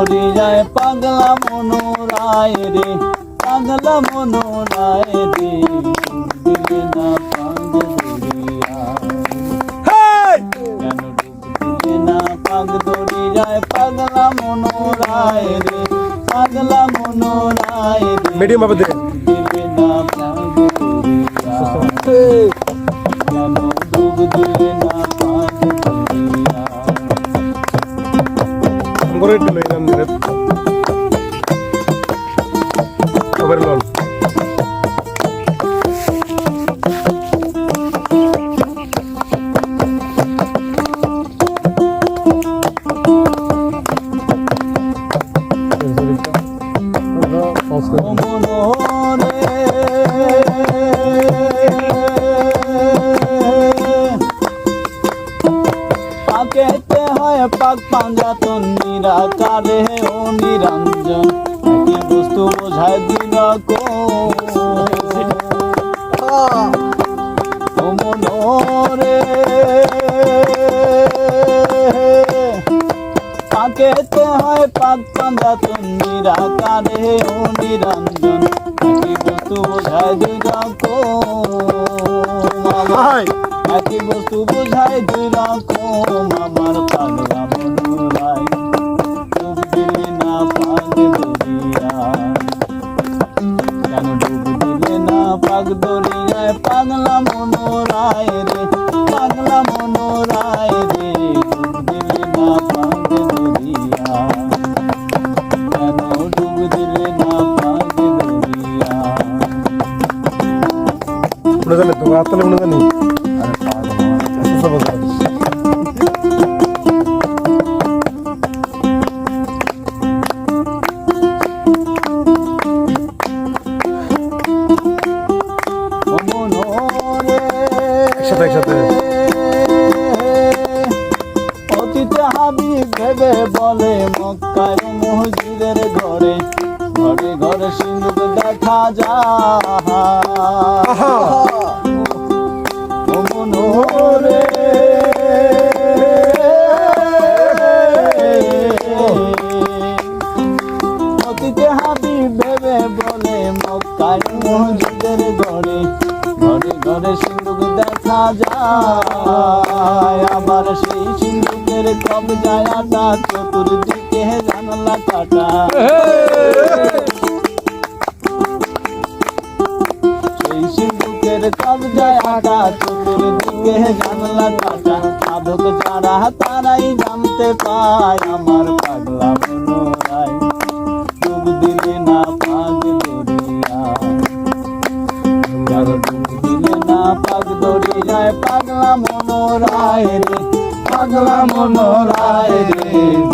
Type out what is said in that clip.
পড়ে যায় পাগলা মনোরায় রে পাগলা মনোরায় রে। দিলে না পাগ না পাগ দরিয়ায় পাগলা মনোরায় রে পাগলা মনোরায় রে। মিডিয়াম ভাবে করে একটু লই পাক পাঞ্জাতন। নিরাকারে ও নিরঞ্জন একই বস্তু বোঝায় দিন ও মনোরে পাকেতে হয় পাক পাঞ্জাতন নিরাকারে ও নিরঞ্জন একই বস্তু বোঝায় রকম হাই। একই বস্তু বোঝায় দুই রকম আমার পাগলা ডুব দিলে না হাবি ভেবে বলে মক্কায় মসজিদের ঘরে ঘরে ঘরে সিন্ধুক দেখা যায়। ভেবে বলে মক্কায় মসজিদের ঘরে ঘরে ঘরে সিন্ধুক দেখা যায় আবার সেই সিন্ধুকের কবজায় আটা চতুর্দিকে জানলা কাটা। সেই সিন্ধুকের কবজায় আটা চতুর্দিকে জানলা কাটা। সাধক যারা তারাই জানতে পায় আমার মনোরায় রে পাগলা মনোরায় রে।